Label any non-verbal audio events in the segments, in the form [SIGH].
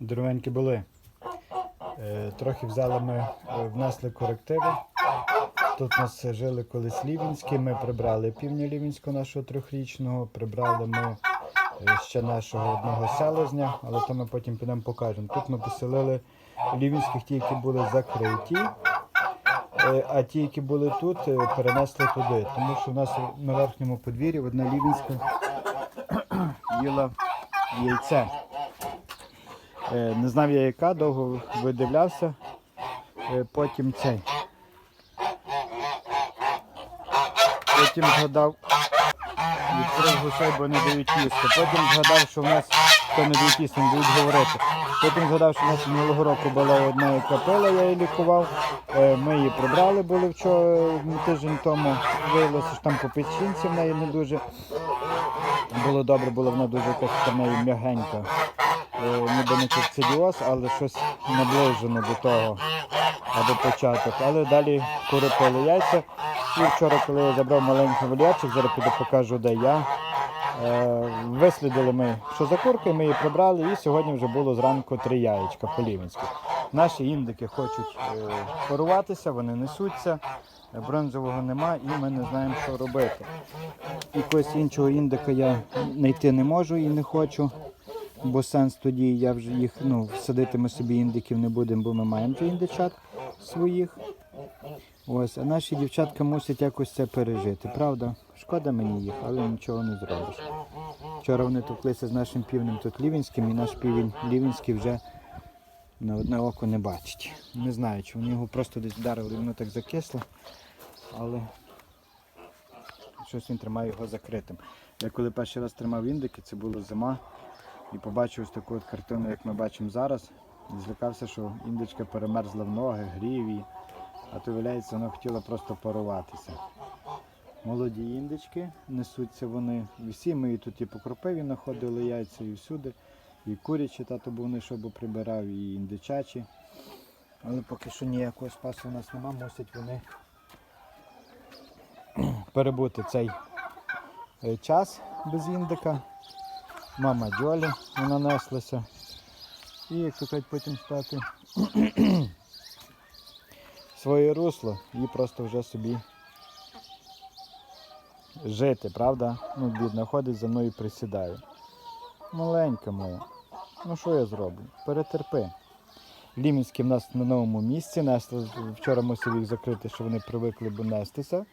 Дорогенькі були. Е, Трохи взяли ми, е, внесли корективи. Тут у нас жили колись Лівінські, ми прибрали півня Лівінського нашого трьохрічного, прибрали ми е, ще нашого одного селезня, але то ми потім підемо покажемо. Тут ми поселили Лівінських, ті, які були закриті, а ті, які були тут, перенесли туди. Тому що в нас на верхньому подвір'ї одна Лівінська [COUGHS] їла яйце. Е, Не знав я яка, довго видивлявся. Е, Потім цей. Потім згадав, відкрив гусей, бо не дають їсти. Потім згадав, що в нас хто не дають їсти, не дають говорити. Потім згадав, що в нас минулого року була одна яка пила, я її лікував. Е, Ми її прибрали були вчора тиждень тому. Виявилося, що там по печінці в неї не дуже було добре, була вона дуже якась м'ягенька. Е, ніби не кокцидіоз, але щось наближено до того або початок. Але далі кури пили яйця. І вчора, коли я забрав маленький вольєрчик, зараз піду покажу, де я. Е, вислідили ми, що за курки, ми її прибрали, і сьогодні вже було зранку три яєчка по-лівінськи. Наші індики хочуть е, паруватися, вони несуться, бронзового нема і ми не знаємо, що робити. Якогось іншого індика я знайти не можу і не хочу. Бо сенс тоді я вже їх ну, садити ми собі індиків не будемо, бо ми маємо вже індичат своїх. Ось, а наші дівчатка мусять якось це пережити, правда? Шкода мені їх, але нічого не зробиш. Вчора вони топлися з нашим півнем тут Лівінським, і наш півень Лівінський вже на одне око не бачить. Не знаю, чи вони його просто десь вдарили, воно так закисло, але щось він тримає його закритим. Я коли перший раз тримав індики, це була зима, і побачив ось таку от картину, як ми бачимо зараз. І злякався, що індичка перемерзла в ноги, грів її, а то виявляється, вона хотіла просто паруватися. Молоді індички, несуться вони всі. Ми і тут і по кропиві знаходили яйця, і всюди. І курячі тато був знайшов, бо прибирав, і індичачі. Але поки що ніякого спасу у нас нема, мусять вони перебути цей е, час без індика. Мама Джолі вона неслася. І як кажуть, потім стати [CLEARS THROAT] своє русло і просто вже собі жити, правда? Ну, бідна, ходить за мною присідає. Маленька моя. Ну що я зроблю? Перетерпи. Лімінські в нас на новому місці. Несли, вчора мусив їх закрити, що вони привикли б нестися.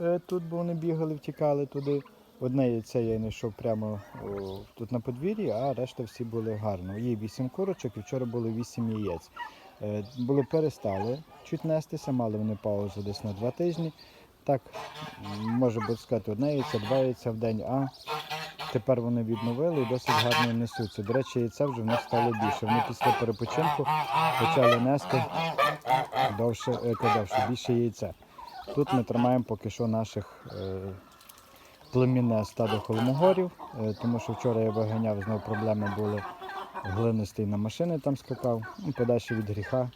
Е, Тут, бо вони бігали, втікали туди. Одне яйце я знайшов прямо о, тут на подвір'ї, а решта всі були гарно. Є вісім курочок і вчора було вісім яєць. Е, Були перестали чуть нестися, мали вони паузу десь на два тижні. Так, може бути сказати, одне яйце, два яйця в день, а тепер вони відновили і досить гарно несуться. До речі, яйця вже в них стало більше. Вони після перепочинку почали нести довше, е, довше більше яйця. Тут ми тримаємо поки що наших е, племінне стадо холмогорів, е, тому що вчора я виганяв, знову проблеми були. Глинистий на машини там скакав, ну, подальше від гріха.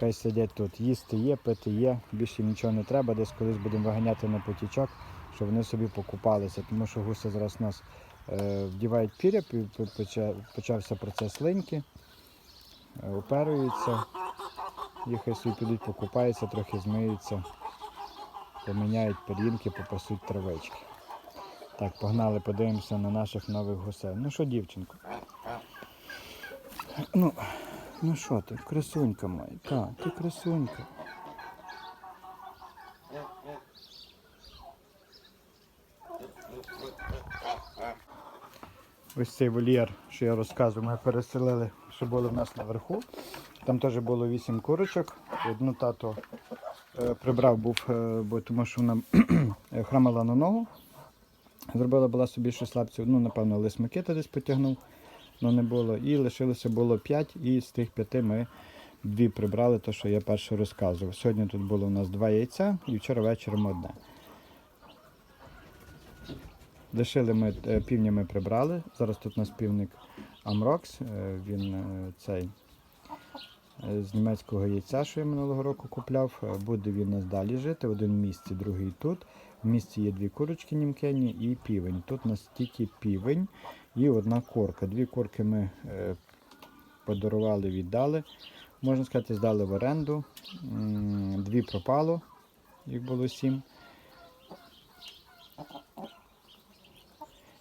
Хай сидять тут. Їсти є, пити є, більше нічого не треба. Десь колись будемо виганяти на потічок, щоб вони собі покупалися, тому що гуси зараз нас е, вдівають пі- почався процес линьки, е, оперуються, і хай собі підуть, покупаються, трохи змиються, поміняють пір'їнки, попасуть травички. Так, погнали, подивимося на наших нових гусей. Ну що, дівчинко? Ну, ну що ти, красунька моя, так, ти красунька. Ось цей вольєр, що я розказував, ми переселили, що було в нас наверху. Там теж було вісім курочок. Одну тато е, прибрав був, е, бо тому що вона [CLEARS THROAT] храмала на ногу. Зробила була собі щось лапців, ну, напевно, лис Микита десь потягнув, але не було. І лишилося було 5, і з тих п'яти ми дві прибрали, то, що я перше розказував. Сьогодні тут було у нас два яйця і вчора вечором одне. Лишили ми е, півня ми прибрали. Зараз тут у нас півник Амрокс. е, Він е, цей з німецького яйця, що я минулого року купляв. Е, Буде він нас далі жити. Один в місті, другий тут. В місті є дві курочки німкені і півень. Тут у нас тільки півень і одна корка. Дві корки ми е, подарували, віддали. Можна сказати, здали в оренду. Дві пропало, їх було сім.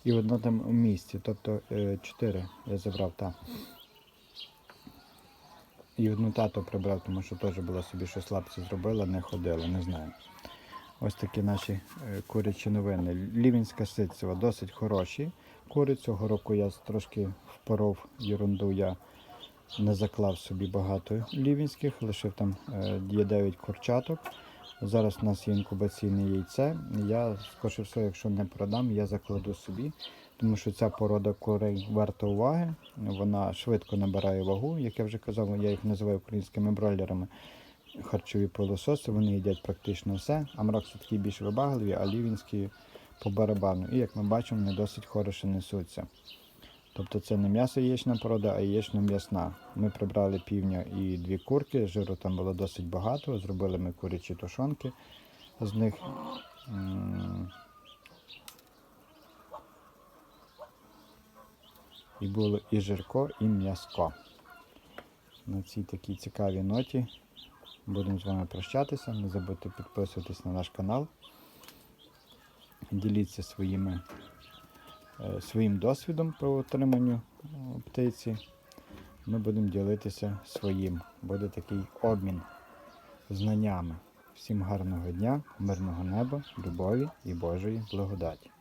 І одна там у місті, тобто е, чотири я забрав там. І одну тато прибрав, тому що теж була собі щось лапці зробила, не ходила, не знаю. Ось такі наші е, курячі новини. Лівінська ситцева досить хороші. Кури цього року я трошки впоров ерунду. Я не заклав собі багато лівінських, лишив там е, є 9 курчаток. Зараз у нас є інкубаційне яйце. Я, скоріше все, якщо не продам, я закладу собі, тому що ця порода курей варта уваги. Вона швидко набирає вагу, як я вже казав, я їх називаю українськими бройлерами. Харчові пилососи, вони їдять практично все. Амрокси такі більш вибагливі, а лівінські по барабану. І як ми бачимо, вони досить хороше несуться. Тобто це не м'ясо яєчна порода, а яєчно м'ясна. Ми прибрали півня і дві курки, жиру там було досить багато. Зробили ми курячі тушонки з них. І було і жирко, і м'яско. На цій такій цікавій ноті будемо з вами прощатися. Не забудьте підписуватись на наш канал. Діліться своїми своїм досвідом по отриманню е, птиці. Ми будемо ділитися своїм. Буде такий обмін знаннями. Всім гарного дня, мирного неба, любові і Божої благодаті.